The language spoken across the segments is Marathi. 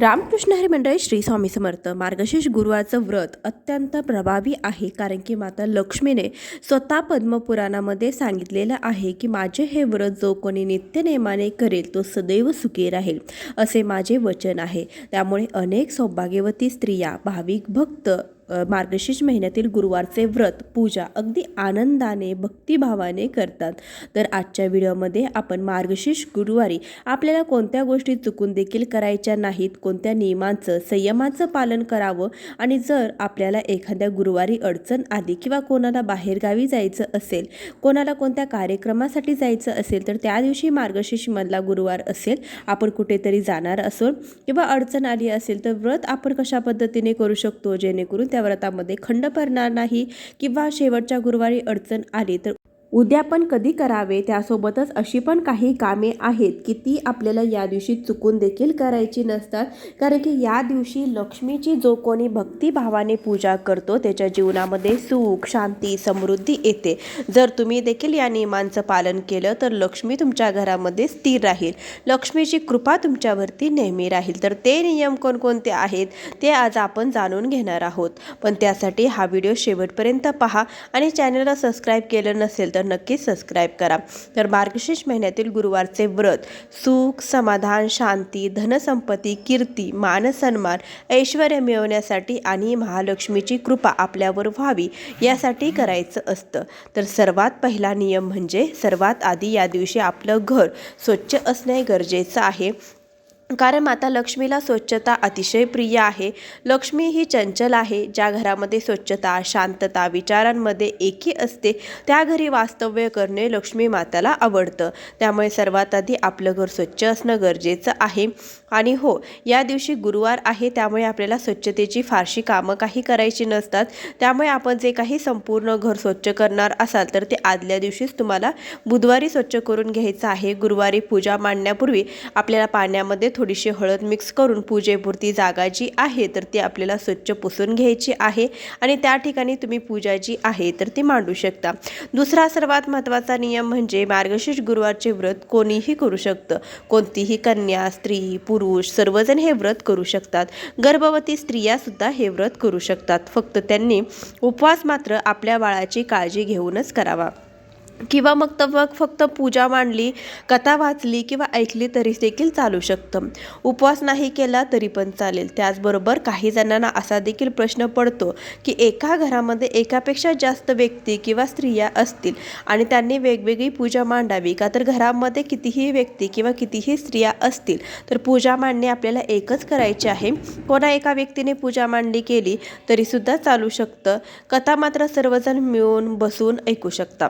रामकृष्ण हरी मंडळी श्री स्वामी समर्थ. मार्गशीर्ष गुरुवारचं व्रत अत्यंत प्रभावी आहे कारण की माता लक्ष्मीने स्वतः पद्मपुराणामध्ये सांगितलेलं आहे की माझे हे व्रत जो कोणी नित्यनेमाने करेल तो सदैव सुखी राहील असे माझे वचन आहे. त्यामुळे अनेक सौभाग्यवती स्त्रिया भाविक भक्त मार्गशीर्ष महिन्यातील गुरुवारचे व्रत पूजा अगदी आनंदाने भक्तिभावाने करतात. तर आजच्या व्हिडिओमध्ये आपण मार्गशीर्ष गुरुवारी आपल्याला कोणत्या गोष्टी चुकून देखील करायच्या नाहीत कोणत्या नियमांचं संयमाचं पालन करावं आणि जर आपल्याला एखाद्या गुरुवारी अडचण आली किंवा कोणाला बाहेरगावी जायचं असेल कोणाला कोणत्या कार्यक्रमासाठी जायचं असेल तर त्या दिवशी मार्गशीर्षमधला गुरुवार असेल आपण कुठेतरी जाणार असो किंवा अडचण आली असेल तर व्रत आपण कशा पद्धतीने करू शकतो जेणेकरून त्या व्रतामध्ये खंड पडणार नाही किंवा शेवटच्या गुरुवारी अडचण आली तर उद्या पण कधी करावे त्यासोबतच अशी पण काही कामे आहेत की ती आपल्याला या दिवशी चुकून देखील करायची नसतात. कारण की या दिवशी लक्ष्मीची जो कोणी भक्तिभावाने पूजा करतो त्याच्या जीवनामध्ये सुख शांती समृद्धी येते. जर तुम्ही देखील या नियमांचं पालन केलं तर लक्ष्मी तुमच्या घरामध्ये स्थिर राहील. लक्ष्मीची कृपा तुमच्यावरती नेहमी राहील. तर ते नियम कोणकोणते आहेत ते आज आपण जाणून घेणार आहोत. पण त्यासाठी हा व्हिडिओ शेवटपर्यंत पहा आणि चॅनलला सबस्क्राईब केलं नसेल तर तर नक्कीच सबस्क्राईब करा. तर मार्गशीर्ष महिन्यातील गुरुवारचे व्रत सुख समाधान शांती धनसंपत्ती कीर्ती मानसन्मान ऐश्वर मिळवण्यासाठी आणि महालक्ष्मीची कृपा आपल्यावर व्हावी यासाठी करायचं असतं. तर सर्वात पहिला नियम म्हणजे सर्वात आधी या दिवशी आपलं घर स्वच्छ असणे गरजेचं आहे. कारण माता लक्ष्मीला स्वच्छता अतिशय प्रिय आहे. लक्ष्मी ही चंचल आहे ज्या घरामध्ये स्वच्छता शांतता विचारांमध्ये एकी असते त्या घरी वास्तव्य करणे लक्ष्मी माताला आवडतं. त्यामुळे सर्वात आधी आपलं घर स्वच्छ असणं गरजेचं आहे. आणि हो या दिवशी गुरुवार आहे त्यामुळे आपल्याला स्वच्छतेची फारशी कामं काही करायची नसतात. त्यामुळे आपण जे काही संपूर्ण घर स्वच्छ करणार असाल तर ते आदल्या दिवशीच तुम्हाला बुधवारी स्वच्छ करून घ्यायचं आहे. गुरुवारी पूजा मांडण्यापूर्वी आपल्याला पाण्यामध्ये थोडीशी हळद मिक्स करून पूजेपुरती जागा जी आहे तर ती आपल्याला स्वच्छ पुसून घ्यायची आहे आणि त्या ठिकाणी तुम्ही पूजा जी आहे तर ती मांडू शकता. दुसरा सर्वात महत्त्वाचा नियम म्हणजे मार्गशीर्ष गुरुवारचे व्रत कोणीही करू शकतं. कोणतीही कन्या स्त्री पुरुष सर्वजण हे व्रत करू शकतात. गर्भवती स्त्रियासुद्धा हे व्रत करू शकतात. फक्त त्यांनी उपवास मात्र आपल्या बाळाची काळजी घेऊनच करावा. किंवा मग तर मग फक्त पूजा मांडली कथा वाचली किंवा ऐकली तरी देखील चालू शकतं. उपवास नाही केला तरी पण चालेल. त्याचबरोबर काही जणांना असा देखील प्रश्न पडतो की एका घरामध्ये एकापेक्षा जास्त व्यक्ती किंवा स्त्रिया असतील आणि त्यांनी वेगवेगळी पूजा मांडावी का तर घरामध्ये कितीही व्यक्ती किंवा कितीही स्त्रिया असतील तर पूजा मांडणे आपल्याला एकच करायची आहे. कोणा एका व्यक्तीने पूजा मांडणी केली तरीसुद्धा चालू शकतं. कथा मात्र सर्वजण मिळून बसून ऐकू शकता.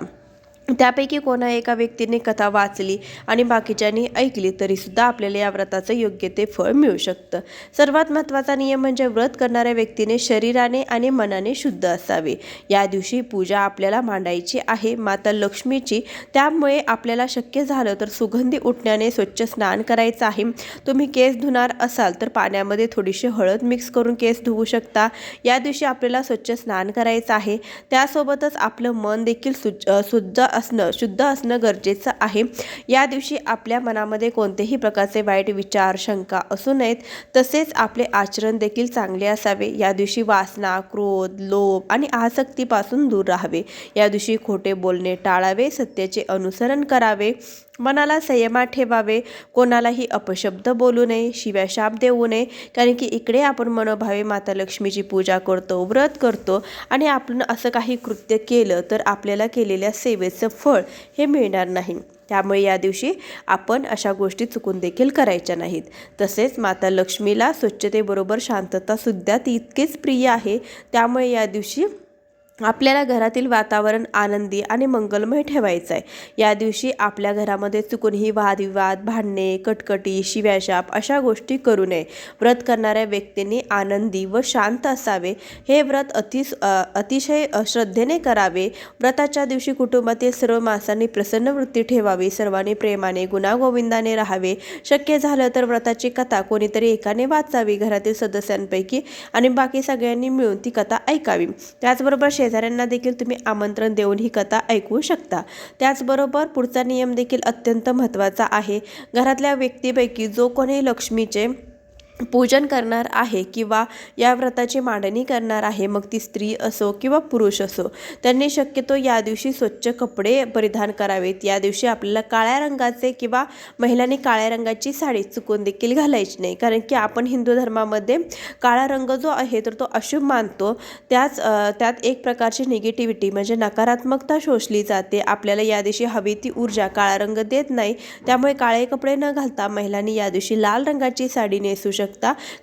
त्यापैकी कोणा एका व्यक्तीने कथा वाचली आणि बाकीच्यांनी ऐकली तरीसुद्धा आपल्याला या व्रताचं योग्य ते फळ मिळू शकतं. सर्वात महत्त्वाचा नियम म्हणजे व्रत करणाऱ्या व्यक्तीने शरीराने आणि मनाने शुद्ध असावे. या दिवशी पूजा आपल्याला मांडायची आहे. माता लक्ष्मीची. त्यामुळे आपल्याला शक्य झालं तर सुगंधी उठण्याने स्वच्छ स्नान करायचं आहे. तुम्ही केस धुणार असाल तर पाण्यामध्ये थोडीशी हळद मिक्स करून केस धुवू शकता. या दिवशी आपल्याला स्वच्छ स्नान करायचं आहे. त्यासोबतच आपलं मन देखील सुज शुद्ध असणं शुद्ध असणं गरजेचं आहे. या दिवशी आपल्या मनामध्ये कोणतेही प्रकारचे वाईट विचार शंका असू नयेत तसेच आपले आचरण देखील चांगले असावे. या दिवशी वासना क्रोध लोभ आणि आसक्तीपासून दूर राहावे. या दिवशी खोटे बोलणे टाळावे सत्याचे अनुसरण करावे. मनाला संयमात ठेवावे. कोणालाही अपशब्द बोलू नये शिव्या शाप देऊ नये. कारण की इकडे आपण मनोभावे माता लक्ष्मीची पूजा करतो व्रत करतो आणि आपण असं काही कृत्य केलं तर आपल्याला केलेल्या सेवेचं फळ हे मिळणार नाही. त्यामुळे या दिवशी आपण अशा गोष्टी चुकून देखील करायच्या नाहीत. तसेच माता लक्ष्मीला स्वच्छतेबरोबर शांततासुद्धा इतकेच प्रिय आहे. त्यामुळे या दिवशी आपल्याला घरातील वातावरण आनंदी आणि मंगलमय ठेवायचं आहे. या दिवशी आपल्या घरामध्ये चुकूनही वादविवाद भांडणे कटकटी शिव्याशाप अशा गोष्टी करू नये. व्रत करणाऱ्या व्यक्तींनी आनंदी व शांत असावे. हे व्रत अति अतिशय श्रद्धेने करावे. व्रताच्या दिवशी कुटुंबातील सर्व माणसांनी प्रसन्न वृत्ती ठेवावी. सर्वांनी प्रेमाने गुणागोविंदाने राहावे. शक्य झालं तर व्रताची कथा कोणीतरी एकाने वाचावी. घरातील सदस्यांपैकी आणि बाकी सगळ्यांनी मिळून ती कथा ऐकावी. त्याचबरोबर शे शेजाऱ्यांना देखील तुम्ही आमंत्रण देऊन ही कथा ऐकू शकता. त्याचबरोबर पुढचा नियम देखील अत्यंत महत्त्वाचा आहे. घरातल्या व्यक्तीपैकी जो कोणी लक्ष्मीचे पूजन करणार आहे किंवा या व्रताची मांडणी करणार आहे मग ती स्त्री असो किंवा पुरुष असो त्यांनी शक्यतो या दिवशी स्वच्छ कपडे परिधान करावेत. या दिवशी आपल्याला काळ्या रंगाचे किंवा महिलांनी काळ्या रंगाची साडी चुकून देखील घालायची नाही. कारण की आपण हिंदू धर्मामध्ये काळा रंग जो आहे तर तो अशुभ मानतो. त्याच त्यात एक प्रकारची निगेटिव्हिटी म्हणजे नकारात्मकता शोषली जाते. आपल्याला या दिवशी हवी ती ऊर्जा काळा रंग देत नाही. त्यामुळे काळे कपडे न घालता महिलांनी या दिवशी लाल रंगाची साडी नेसू शकते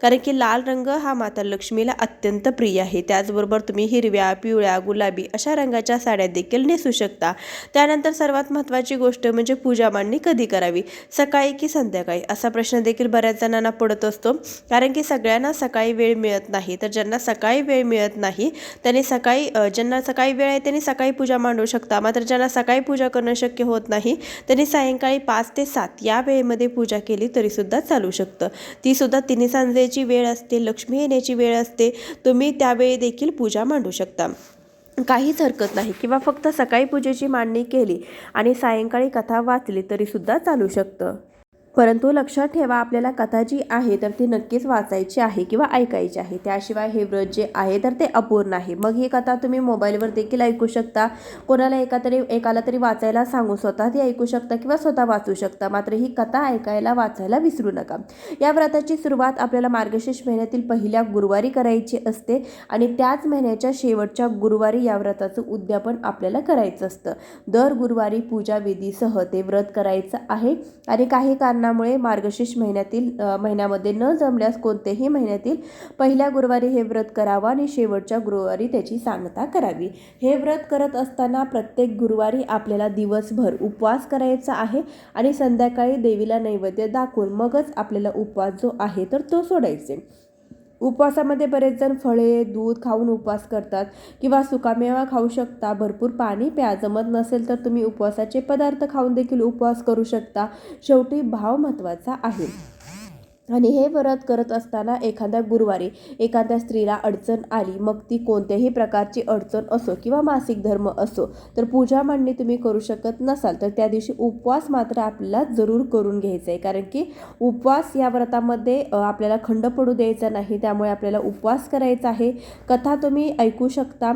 कारण की लाल रंग हा माता लक्ष्मीला अत्यंत प्रिय आहे. त्याचबरोबर तुम्ही हिरव्या पिवळ्या गुलाबी अशा रंगाच्या साड्या देखील नेसू शकता. त्यानंतर सर्वात महत्त्वाची गोष्ट म्हणजे पूजा मांडणी कधी करावी? सकाळी की संध्याकाळी? असा प्रश्न देखील बऱ्याच जणांना पडत असतो. कारण की सगळ्यांना सकाळी वेळ मिळत नाही. तर ज्यांना सकाळी वेळ मिळत नाही त्यांनी सकाळी ज्यांना सकाळी वेळ आहे त्यांनी सकाळी पूजा मांडू शकता. मात्र ज्यांना सकाळी पूजा करणं शक्य होत नाही त्यांनी सायंकाळी पाच ते सात या वेळेमध्ये पूजा केली तरीसुद्धा चालू शकतं. तीसुद्धा तिने सांजेची वेळ असते लक्ष्मी येण्याची वेळ असते तुम्ही त्यावेळी देखील पूजा मांडू शकता. काहीच हरकत नाही किंवा फक्त सकाळी पूजेची मांडणी केली आणि सायंकाळी कथा वाचली तरीसुद्धा चालू शकतं. परंतु लक्षात ठेवा आपल्याला कथा जी आहे तर ती नक्कीच वाचायची आहे किंवा ऐकायची आहे. त्याशिवाय हे व्रत जे आहे तर ते अपूर्ण आहे. मग ही कथा तुम्ही मोबाईलवर देखील ऐकू शकता. कोणाला एका तरी एकाला तरी वाचायला सांगू स्वतः ती ऐकू शकता किंवा स्वतः वाचू शकता. मात्र ही कथा ऐकायला वाचायला विसरू नका. या व्रताची सुरुवात आपल्याला मार्गशीर्ष महिन्यातील पहिल्या गुरुवारी करायची असते आणि त्याच महिन्याच्या शेवटच्या गुरुवारी या व्रताचं उद्यापन आपल्याला करायचं असतं. दर गुरुवारी पूजा विधीसह ते व्रत करायचं आहे आणि काही कारण कारणामुळे मार्गशीर्ष महिन्यातील महिन्यामध्ये न जमल्यास कोणत्याही महिन्यातील पहिल्या गुरुवारी हे व्रत करावं आणि शेवटच्या गुरुवारी त्याची सांगता करावी. हे व्रत करत असताना प्रत्येक गुरुवारी आपल्याला दिवसभर उपवास करायचा आहे आणि संध्याकाळी देवीला नैवेद्य दाखवून मगच आपल्याला उपवास जो आहे तर तो सोडायचे. उपवासामध्ये बरेच जण फळे दूध खाऊन उपवास करतात किंवा सुकामेवा खाऊ शकता भरपूर पाणी प्या. जमत नसेल तर तुम्ही उपवासाचे पदार्थ खाऊन देखील उपवास करू शकता. शेवटी भाव महत्त्वाचा आहे. आणि हे व्रत करत असताना एखाद्या गुरुवारी एखाद्या स्त्रीला अडचण आली मग ती कोणत्याही प्रकारची अडचण असो किंवा मासिक धर्म असो तर पूजा मांडणी तुम्ही करू शकत नसाल तर त्या दिवशी उपवास मात्र आपल्याला जरूर करून घ्यायचा आहे कारण की उपवास या व्रतामध्ये आपल्याला खंड पडू द्यायचा नाही त्यामुळे आपल्याला उपवास करायचा आहे. कथा तुम्ही ऐकू शकता.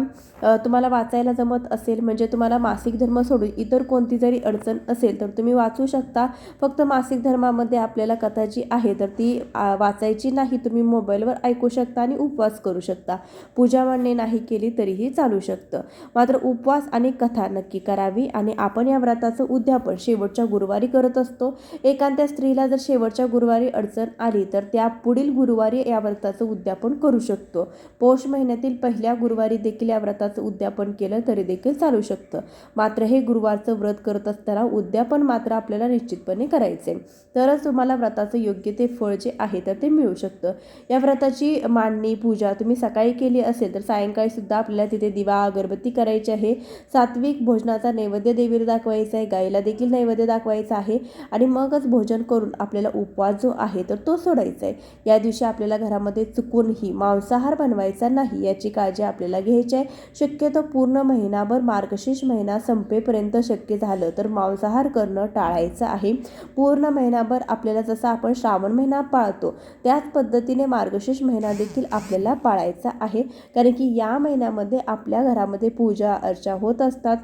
तुम्हाला वाचायला जमत असेल म्हणजे तुम्हाला मासिक धर्म सोडून इतर कोणती जरी अडचण असेल तर तुम्ही वाचू शकता. फक्त मासिक धर्मामध्ये आपल्याला कथा जी आहे तर ती वाचायची नाही तुम्ही मोबाईलवर ऐकू शकता आणि उपवास करू शकता. पूजा मांडणी नाही केली तरीही चालू शकतं. मात्र उपवास आणि कथा नक्की करावी आणि आपण या व्रताचं उद्यापन शेवटच्या गुरुवारी करत असतो. एखाद्या स्त्रीला जर शेवटच्या गुरुवारी अडचण आली तर त्या पुढील गुरुवारी या व्रताचं उद्यापन करू शकतो. पौष महिन्यातील पहिल्या गुरुवारी देखील या व्रताचं उद्यापन केलं तरी देखील चालू शकतं. मात्र हे गुरुवारचं व्रत करत असताना उद्यापन मात्र आपल्याला निश्चितपणे करायचे तरच तुम्हाला व्रताचं योग्य ते फळ जे आहे तर ते मिळू शकतं. या व्रताची मांडणी पूजा तुम्ही सकाळी केली असेल तर सायंकाळी सुद्धा आपल्याला तिथे दिवा अगरबत्ती करायची आहे. सात्विक भोजनाचा नैवेद्य देवीला दाखवायचा आहे. गाईला देखील नैवेद्य दाखवायचा आहे. आणि मगच भोजन करून आपल्याला उपवास जो आहे तर तो सोडायचा आहे. या दिवशी आपल्याला घरामध्ये चुकूनही मांसाहार बनवायचा नाही याची काळजी आपल्याला घ्यायची आहे. शक्यतो पूर्ण महिनाभर मार्गशीर्ष महिना संपेपर्यंत शक्य झालं तर मांसाहार करणं टाळायचं आहे. पूर्ण महिनाभर आपल्याला जसं आपण श्रावण महिना पाळतो. त्याच पद्धतीने मार्गशीर्ष महिना देखील आपल्याला पाळायचा आहे. कारण की या महिन्यामध्ये आपल्या घरामध्ये पूजा अर्चा होत असतात.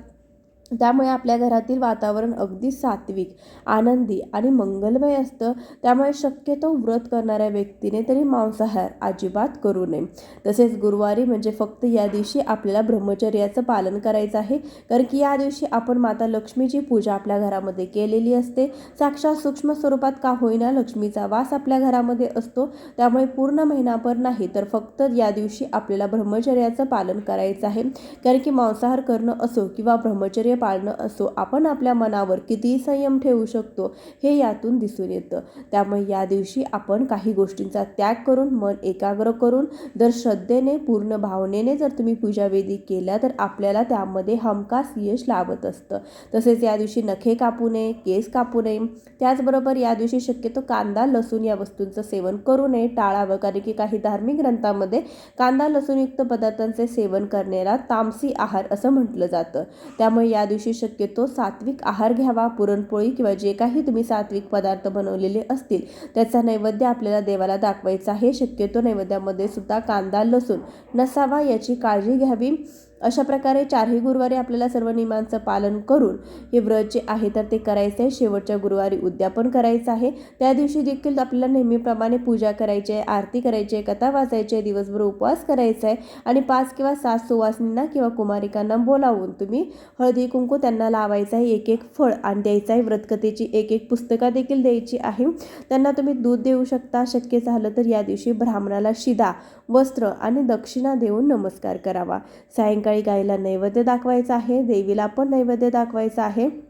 त्यामुळे आपल्या घरातील वातावरण अगदी सात्विक आनंदी आणि मंगलमय असतं. त्यामुळे शक्यतो व्रत करणाऱ्या व्यक्तीने तरी मांसाहार अजिबात करू नये. तसेच गुरुवारी म्हणजे फक्त या दिवशी आपल्याला ब्रह्मचर्याचं पालन करायचं आहे. कारण की या दिवशी आपण माता लक्ष्मीची पूजा आपल्या घरामध्ये केलेली असते. साक्षात सूक्ष्म स्वरूपात का होईना लक्ष्मीचा वास आपल्या घरामध्ये असतो. त्यामुळे पूर्ण महिनाभर नाही तर फक्त या दिवशी आपल्याला ब्रह्मचर्याचं पालन करायचं आहे. कारण की मांसाहार करणं असो किंवा ब्रह्मचर्य पाळणं असो आपण आपल्या मनावर किती संयम ठेवू शकतो हे यातून दिसून येतं. त्यामुळे या दिवशी आपण काही गोष्टींचा त्याग करून मन एकाग्र करून जर श्रद्धेने पूर्ण भावनेने जर तुम्ही पूजावेदी केल्या तर आपल्याला त्यामध्ये हमखास यश लाभत असतं. तसेच या दिवशी नखे कापू नये केस कापू नये. त्याचबरोबर या दिवशी शक्यतो कांदा लसूण या वस्तूंचं सेवन करू नये टाळावं. कारण की काही धार्मिक ग्रंथामध्ये कांदा लसूणयुक्त पदार्थांचे सेवन करण्याला तामसी आहार असं म्हटलं जातं. त्यामुळे या त्या दिवशी शक्यतो सात्विक आहार घ्यावा पुरणपोळी किंवा जे काही तुम्ही सात्विक पदार्थ बनवलेले असतील त्याचा नैवेद्य आपल्याला देवाला दाखवायचा आहे. शक्यतो नैवेद्यामध्ये सुद्धा कांदा लसूण नसावा याची काळजी घ्यावी. अशा प्रकारे चारही गुरुवारी आपल्याला सर्व नियमांचं पालन करून हे व्रत जे आहे तर ते करायचं आहे. शेवटच्या गुरुवारी उद्यापन करायचं आहे. त्या दिवशी देखील आपल्याला नेहमीप्रमाणे पूजा करायची आहे आरती करायची आहे कथा वाचायची आहे दिवसभर उपवास करायचा आहे आणि पाच किंवा सात सुवासिनींना किंवा कुमारिकांना बोलावून तुम्ही हळदी कुंकू त्यांना लावायचं आहे. एक एक फळ आणि द्यायचं आहे. व्रतकथेची एक एक पुस्तकं देखील द्यायची आहे. त्यांना तुम्ही दूध देऊ शकता. शक्य झालं तर या दिवशी ब्राह्मणाला शिदा वस्त्र आणि दक्षिणा देऊन नमस्कार करावा. सायंकाळी गाईला नैवेद्य दाखवायचा आहे देवीला पण नैवेद्य दाखवायचा आहे.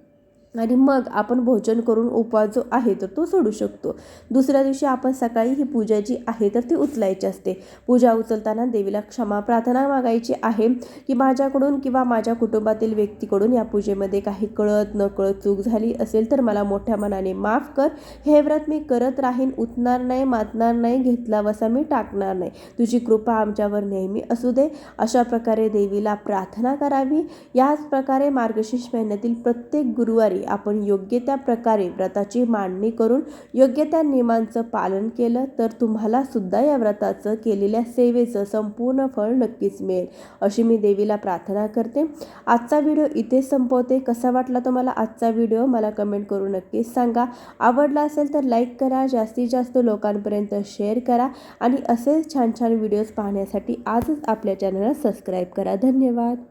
आणि मग आपण भोजन करून उपवास जो आहे तर तो सोडू शकतो. दुसऱ्या दिवशी आपण सकाळी ही पूजा जी आहे तर ती उचलायची असते. पूजा उचलताना देवीला क्षमा प्रार्थना मागायची आहे की माझ्याकडून किंवा माझ्या कुटुंबातील व्यक्तीकडून या पूजेमध्ये काही कळत नकळत चूक झाली असेल तर मला मोठ्या मनाने माफ कर. हे व्रत मी करत राहीन उतणार नाही मातणार नाही घेतला वसा मी टाकणार नाही. तुझी कृपा आमच्यावर नेहमी असू दे. अशा प्रकारे देवीला प्रार्थना करावी. याच प्रकारे मार्गशीर्ष महिन्यातील प्रत्येक गुरुवारी आपण योग्य त्या प्रकारे व्रताची मांडणी करून योग्य त्या नियमांचं पालन केलं तर तुम्हाला सुद्धा या व्रताचं केलेल्या सेवेचं संपूर्ण फळ नक्कीच मिळेल अशी मी देवीला प्रार्थना करते. आजचा व्हिडिओ इथे संपवते. कसा वाटला तुम्हाला आजचा व्हिडिओ? मला कमेंट करून नक्कीच सांगा. आवडला असेल तर लाईक करा जास्तीत जास्त लोकांपर्यंत शेअर करा आणि असेच छान छान व्हिडिओज पाहण्यासाठी आजच आपल्या चॅनलला सबस्क्राईब करा. धन्यवाद.